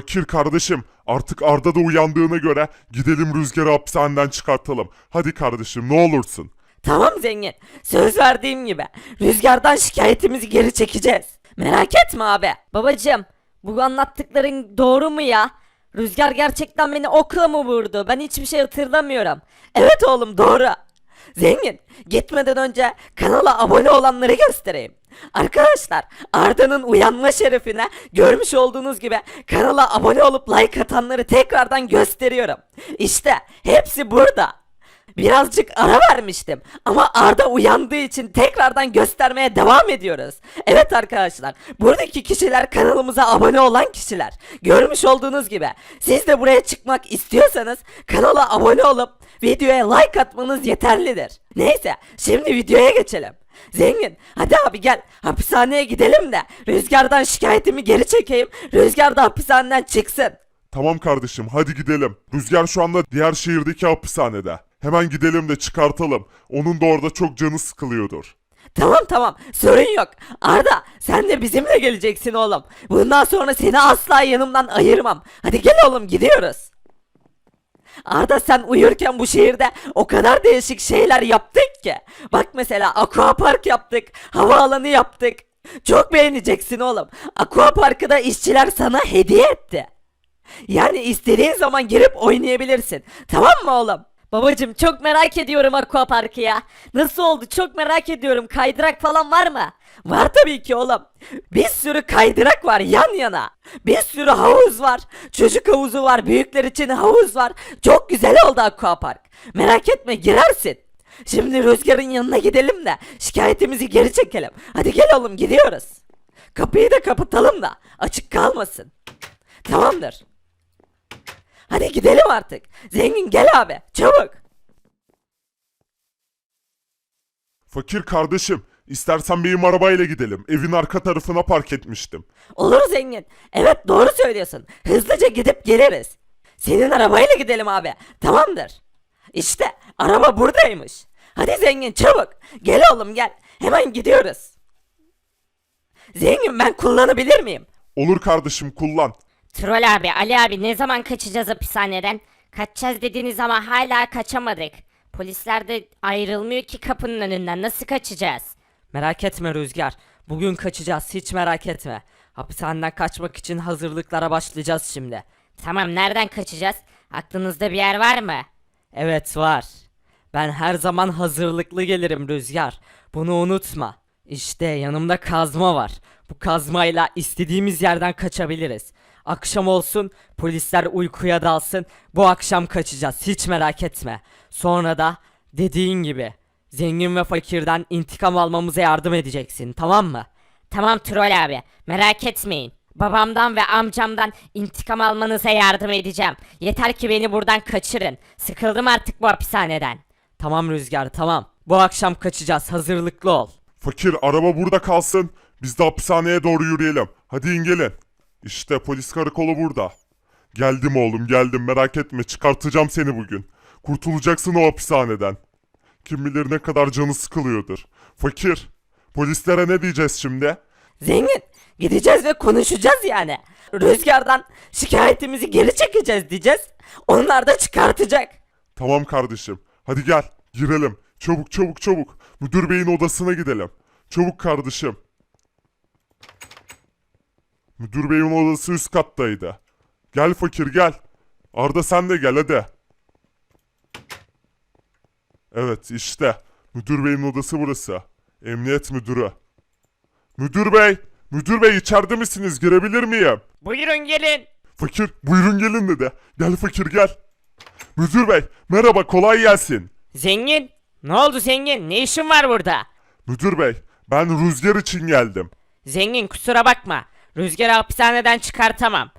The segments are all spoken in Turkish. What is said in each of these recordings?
Fakir kardeşim artık Arda da uyandığına göre gidelim Rüzgar'ı hapishaneden çıkartalım. Hadi kardeşim ne olursun. Tamam zengin. Söz verdiğim gibi. Rüzgardan şikayetimizi geri çekeceğiz. Merak etme abi. Babacım bu anlattıkların doğru mu ya? Rüzgar gerçekten beni okla mı vurdu? Ben hiçbir şey hatırlamıyorum. Evet oğlum doğru. Zengin gitmeden önce kanala abone olanları göstereyim. Arkadaşlar Arda'nın uyanma şerefine görmüş olduğunuz gibi kanala abone olup like atanları tekrardan gösteriyorum. İşte hepsi burada. Birazcık ara vermiştim ama Arda uyandığı için tekrardan göstermeye devam ediyoruz. Evet arkadaşlar buradaki kişiler kanalımıza abone olan kişiler. Görmüş olduğunuz gibi siz de buraya çıkmak istiyorsanız kanala abone olup videoya like atmanız yeterlidir. Neyse şimdi videoya geçelim. Zengin hadi abi gel hapishaneye gidelim de Rüzgar'dan şikayetimi geri çekeyim. Rüzgar da hapishaneden çıksın. Tamam kardeşim hadi gidelim. Rüzgar şu anda diğer şehirdeki hapishanede. Hemen gidelim de çıkartalım. Onun da orada çok canı sıkılıyordur. Tamam tamam sorun yok. Arda sen de bizimle geleceksin oğlum. Bundan sonra seni asla yanımdan ayırmam. Hadi gel oğlum gidiyoruz. Arda sen uyurken bu şehirde o kadar değişik şeyler yaptık ki. Bak mesela aquapark yaptık, havaalanı yaptık. Çok beğeneceksin oğlum. Aquaparkı da işçiler sana hediye etti. Yani istediğin zaman girip oynayabilirsin. Tamam mı oğlum? Babacım çok merak ediyorum aquaparkı ya. Nasıl oldu çok merak ediyorum. Kaydırak falan var mı? Var tabii ki oğlum. Bir sürü kaydırak var yan yana. Bir sürü havuz var. Çocuk havuzu var. Büyükler için havuz var. Çok güzel oldu aquapark. Merak etme girersin. Şimdi Rüzgar'ın yanına gidelim de şikayetimizi geri çekelim. Hadi gel oğlum gidiyoruz. Kapıyı da kapatalım da açık kalmasın. Tamamdır. Hadi gidelim artık. Zengin gel abi çabuk. Fakir kardeşim istersen benim arabayla gidelim. Evin arka tarafına park etmiştim. Olur zengin. Evet doğru söylüyorsun. Hızlıca gidip geliriz. Senin arabayla gidelim abi. Tamamdır. İşte araba buradaymış. Hadi zengin çabuk. Gel oğlum gel. Hemen gidiyoruz. Zengin ben kullanabilir miyim? Olur kardeşim kullan. Troll abi, Ali abi ne zaman kaçacağız hapishaneden? Kaçacağız dediniz ama hala kaçamadık. Polisler de ayrılmıyor ki kapının önünden. Nasıl kaçacağız? Merak etme Rüzgar. Bugün kaçacağız hiç merak etme. Hapishaneden kaçmak için hazırlıklara başlayacağız şimdi. Tamam nereden kaçacağız? Aklınızda bir yer var mı? Evet var. Ben her zaman hazırlıklı gelirim Rüzgar. Bunu unutma. İşte yanımda kazma var. Bu kazmayla istediğimiz yerden kaçabiliriz. Akşam olsun, polisler uykuya dalsın. Bu akşam kaçacağız. Hiç merak etme. Sonra da dediğin gibi zengin ve fakirden intikam almamıza yardım edeceksin. Tamam mı? Tamam Troll abi, merak etmeyin. Babamdan ve amcamdan intikam almanıza yardım edeceğim. Yeter ki beni buradan kaçırın. Sıkıldım artık bu hapishaneden. Tamam Rüzgar, tamam. Bu akşam kaçacağız. Hazırlıklı ol. Fakir araba burada kalsın. Biz de hapishaneye doğru yürüyelim. Hadi in gelin. İşte polis karakolu burada. Geldim oğlum geldim merak etme çıkartacağım seni bugün. Kurtulacaksın o hapishaneden. Kim bilir ne kadar canı sıkılıyordur. Fakir. Polislere ne diyeceğiz şimdi? Zengin gideceğiz ve konuşacağız yani. Rüzgardan şikayetimizi geri çekeceğiz diyeceğiz. Onlar da çıkartacak. Tamam kardeşim. Hadi gel. Girelim. Çabuk çabuk çabuk. Müdür beyin odasına gidelim. Çabuk kardeşim. Müdür beyin odası üst kattaydı. Gel fakir gel. Arda sen de gel hadi. Evet işte. Müdür beyin odası burası. Emniyet müdürü. Müdür bey. Müdür bey içeride misiniz? Girebilir miyim? Buyurun gelin. Fakir buyurun gelin dedi. Gel fakir gel. Müdür bey merhaba kolay gelsin. Zengin, ne oldu zengin? Ne işin var burada? Müdür bey, ben rüzgar için geldim. Zengin kusura bakma. Rüzgar'ı hapishaneden çıkartamam.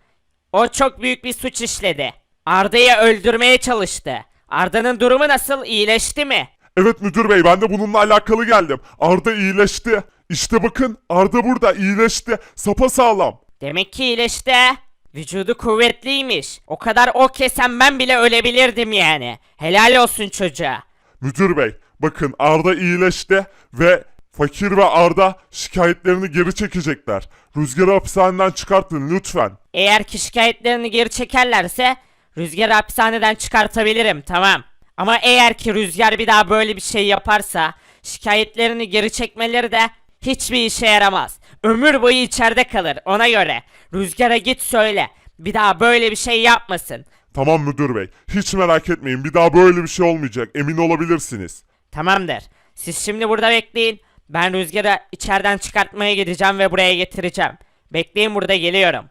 O çok büyük bir suç işledi. Arda'yı öldürmeye çalıştı. Arda'nın durumu nasıl? İyileşti mi? Evet müdür bey, ben de bununla alakalı geldim. Arda iyileşti. İşte bakın, Arda burada iyileşti. Sapa sağlam. Demek ki iyileşti. ha. Vücudu kuvvetliymiş. O kadar ok yesem ben bile ölebilirdim yani. Helal olsun çocuğa. Müdür bey, bakın Arda iyileşti ve Fakir ve Arda şikayetlerini geri çekecekler. Rüzgar'ı hapishaneden çıkartın lütfen. Eğer ki şikayetlerini geri çekerlerse Rüzgar'ı hapishaneden çıkartabilirim tamam. Ama eğer ki Rüzgar bir daha böyle bir şey yaparsa şikayetlerini geri çekmeleri de hiçbir işe yaramaz. Ömür boyu içeride kalır ona göre. Rüzgar'a git söyle. Bir daha böyle bir şey yapmasın. Tamam müdür bey. Hiç merak etmeyin. Bir daha böyle bir şey olmayacak. Emin olabilirsiniz. Tamamdır. Siz şimdi burada bekleyin. Ben Rüzgar'ı içeriden çıkartmaya gideceğim ve buraya getireceğim. Bekleyin burada geliyorum.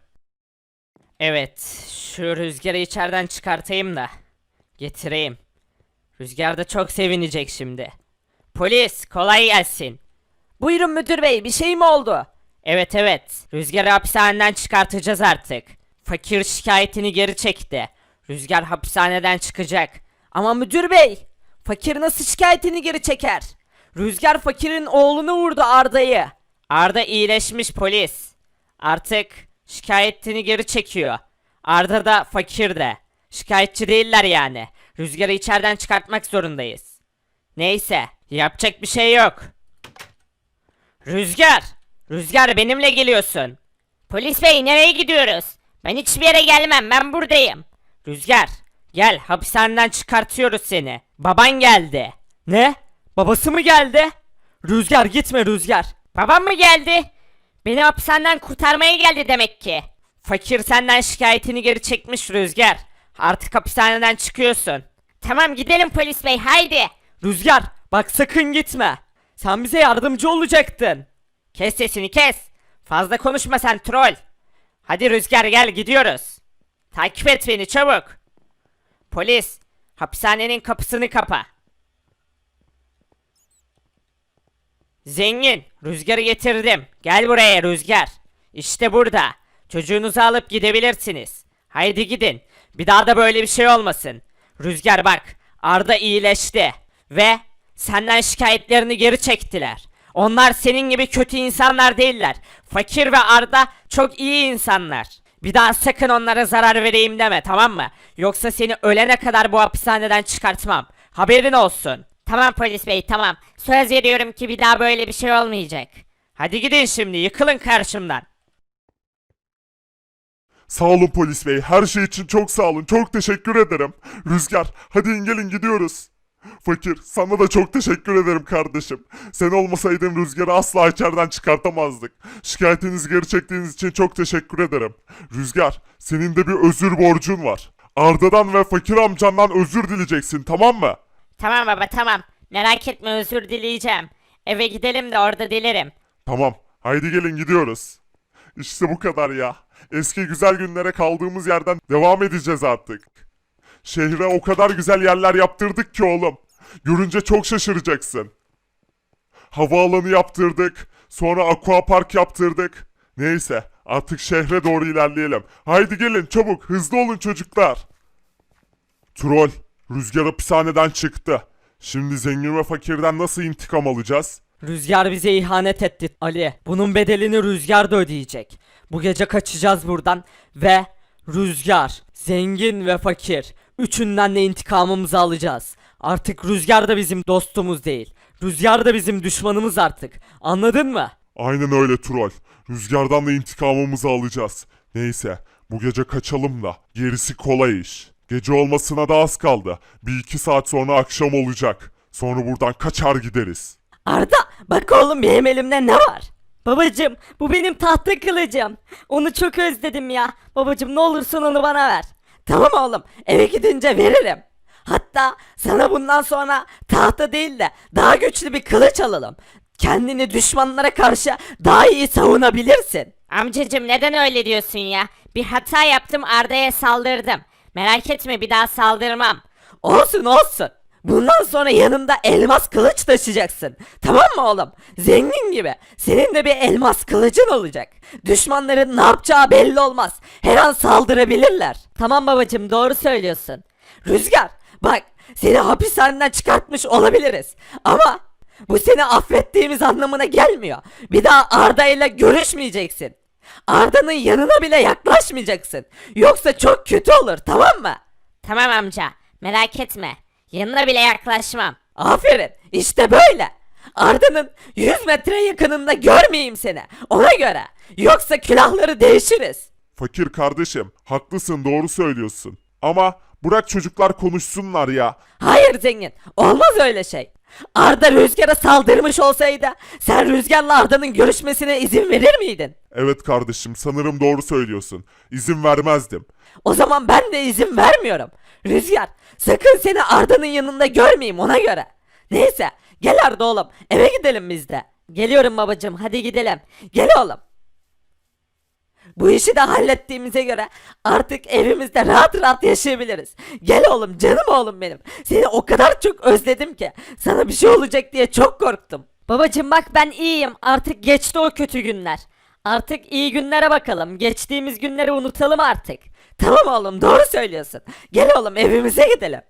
Evet, şu Rüzgar'ı içeriden çıkartayım da getireyim. Rüzgar da çok sevinecek şimdi. Polis, kolay gelsin. Buyurun müdür bey bir şey mi oldu? Evet evet, Rüzgar'ı hapishaneden çıkartacağız artık. Fakir şikayetini geri çekti. Rüzgar hapishaneden çıkacak. Ama müdür bey fakir nasıl şikayetini geri çeker? Rüzgar fakirin oğlunu vurdu Arda'yı. Arda iyileşmiş polis. Artık şikayetini geri çekiyor. Arda da fakir de. Şikayetçi değiller yani. Rüzgarı içeriden çıkartmak zorundayız. Neyse, yapacak bir şey yok. Rüzgar! Rüzgar benimle geliyorsun. Polis bey nereye gidiyoruz? Ben hiçbir yere gelmem ben buradayım. Rüzgar gel hapishaneden çıkartıyoruz seni. Baban geldi. Ne? Babası mı geldi? Rüzgar gitme Rüzgar. Babam mı geldi? Beni hapishaneden kurtarmaya geldi demek ki. Fakir senden şikayetini geri çekmiş Rüzgar. Artık hapishaneden çıkıyorsun. Tamam gidelim polis bey haydi. Rüzgar bak sakın gitme. Sen bize yardımcı olacaktın. Kes sesini kes. Fazla konuşma sen troll. Hadi Rüzgar gel gidiyoruz. Takip et beni çabuk. Polis hapishanenin kapısını kapa. Zengin, rüzgarı getirdim. Gel buraya rüzgar. İşte burada. Çocuğunuzu alıp gidebilirsiniz. Haydi gidin. Bir daha da böyle bir şey olmasın. Rüzgar bak, Arda iyileşti. Ve senden şikayetlerini geri çektiler. Onlar senin gibi kötü insanlar değiller. Fakir ve Arda çok iyi insanlar. Bir daha sakın onlara zarar vereyim deme tamam mı? Yoksa seni ölene kadar bu hapishaneden çıkartmam. Haberin olsun. Tamam polis bey tamam. Söz veriyorum ki bir daha böyle bir şey olmayacak. Hadi gidin şimdi yıkılın karşımdan. Sağ olun polis bey. Her şey için çok sağ olun. Çok teşekkür ederim. Rüzgar hadi in gelin gidiyoruz. Fakir sana da çok teşekkür ederim kardeşim. Sen olmasaydın Rüzgar'ı asla içeriden çıkartamazdık. Şikayetinizi geri çektiğiniz için çok teşekkür ederim. Rüzgar senin de bir özür borcun var. Arda'dan ve Fakir amcandan özür dileyeceksin tamam mı? Tamam baba tamam. Merak etme özür dileyeceğim. Eve gidelim de orada dilerim. Tamam haydi gelin gidiyoruz. İşte bu kadar ya. Eski güzel günlere kaldığımız yerden devam edeceğiz artık. Şehre o kadar güzel yerler yaptırdık ki oğlum. Görünce çok şaşıracaksın. Havaalanı yaptırdık. Sonra aquapark yaptırdık. Neyse artık şehre doğru ilerleyelim. Haydi gelin çabuk hızlı olun çocuklar. Troll, Rüzgar hapishaneden çıktı. Şimdi zengin ve fakirden nasıl intikam alacağız? Rüzgar bize ihanet etti Ali. Bunun bedelini Rüzgar da ödeyecek. Bu gece kaçacağız buradan ve Rüzgar, zengin ve fakir üçünden de intikamımızı alacağız. Artık Rüzgar da bizim dostumuz değil. Rüzgar da bizim düşmanımız artık. Anladın mı? Aynen öyle troll. Rüzgardan da intikamımızı alacağız. Neyse bu gece kaçalım da gerisi kolay iş. Gece olmasına da az kaldı. Bir iki saat sonra akşam olacak. Sonra buradan kaçar gideriz. Arda bak oğlum benim elimde ne var? Babacım bu benim tahta kılıcım. Onu çok özledim ya. Babacım ne olursun onu bana ver. Tamam oğlum eve gidince veririm. Hatta sana bundan sonra tahta değil de daha güçlü bir kılıç alalım. Kendini düşmanlara karşı daha iyi savunabilirsin. Amcacım neden öyle diyorsun ya? Bir hata yaptım Arda'ya saldırdım. Merak etme bir daha saldırmam. Olsun olsun. Bundan sonra yanında elmas kılıç taşıyacaksın. Tamam mı oğlum? Zengin gibi. Senin de bir elmas kılıcın olacak. Düşmanların ne yapacağı belli olmaz. Her an saldırabilirler. Tamam babacım doğru söylüyorsun. Rüzgar bak seni hapishaneden çıkartmış olabiliriz. Ama bu seni affettiğimiz anlamına gelmiyor. Bir daha Arda ile görüşmeyeceksin. Arda'nın yanına bile yaklaşmayacaksın. Yoksa çok kötü olur tamam mı? Tamam amca merak etme. Yanına bile yaklaşmam. Aferin işte böyle. Arda'nın 100 metre yakınında görmeyeyim seni. Ona göre. Yoksa külahları değişiriz. Fakir kardeşim, haklısın doğru söylüyorsun. Ama bırak çocuklar konuşsunlar ya. Hayır zengin. Olmaz öyle şey. Arda Rüzgar'a saldırmış olsaydı sen Rüzgar'la Arda'nın görüşmesine izin verir miydin? Evet kardeşim sanırım doğru söylüyorsun. İzin vermezdim. O zaman ben de izin vermiyorum. Rüzgar sakın seni Arda'nın yanında görmeyeyim ona göre. Neyse gel Arda oğlum eve gidelim biz de. Geliyorum babacığım hadi gidelim. Gel oğlum. Bu işi de hallettiğimize göre artık evimizde rahat rahat yaşayabiliriz. Gel oğlum canım oğlum benim. Seni o kadar çok özledim ki. Sana bir şey olacak diye çok korktum. Babacığım bak ben iyiyim. Artık geçti o kötü günler. Artık iyi günlere bakalım. Geçtiğimiz günleri unutalım artık. Tamam oğlum doğru söylüyorsun. Gel oğlum evimize gidelim.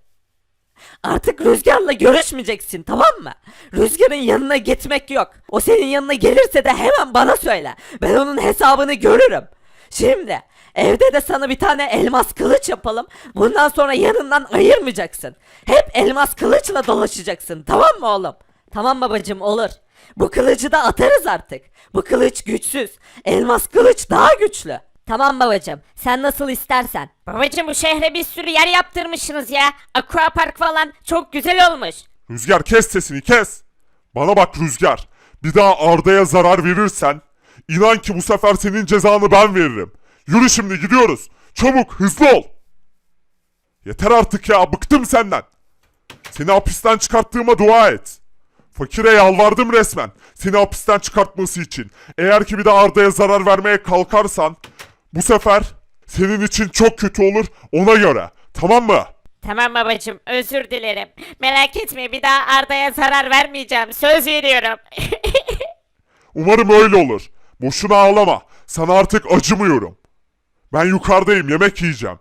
Artık Rüzgar'la görüşmeyeceksin tamam mı? Rüzgar'ın yanına gitmek yok. O senin yanına gelirse de hemen bana söyle. Ben onun hesabını görürüm. Şimdi evde de sana bir tane elmas kılıç yapalım. Bundan sonra yanından ayırmayacaksın. Hep elmas kılıçla dolaşacaksın tamam mı oğlum? Tamam babacım olur. Bu kılıcı da atarız artık. Bu kılıç güçsüz. Elmas kılıç daha güçlü. Tamam babacım sen nasıl istersen. Babacım bu şehre bir sürü yer yaptırmışsınız ya. Aqua park falan çok güzel olmuş. Rüzgar kes sesini kes. Bana bak Rüzgar. Bir daha Arda'ya zarar verirsen inan ki bu sefer senin cezanı ben veririm. Yürü şimdi gidiyoruz. Çabuk hızlı ol. Yeter artık ya bıktım senden. Seni hapisten çıkarttığıma dua et. Fakire yalvardım resmen seni hapisten çıkartması için. Eğer ki bir de Arda'ya zarar vermeye kalkarsan bu sefer senin için çok kötü olur ona göre. Tamam mı? Tamam babacım özür dilerim. Merak etme bir daha Arda'ya zarar vermeyeceğim. Söz veriyorum. Umarım öyle olur. Boşuna ağlama. Sana artık acımıyorum. Ben yukarıdayım yemek yiyeceğim.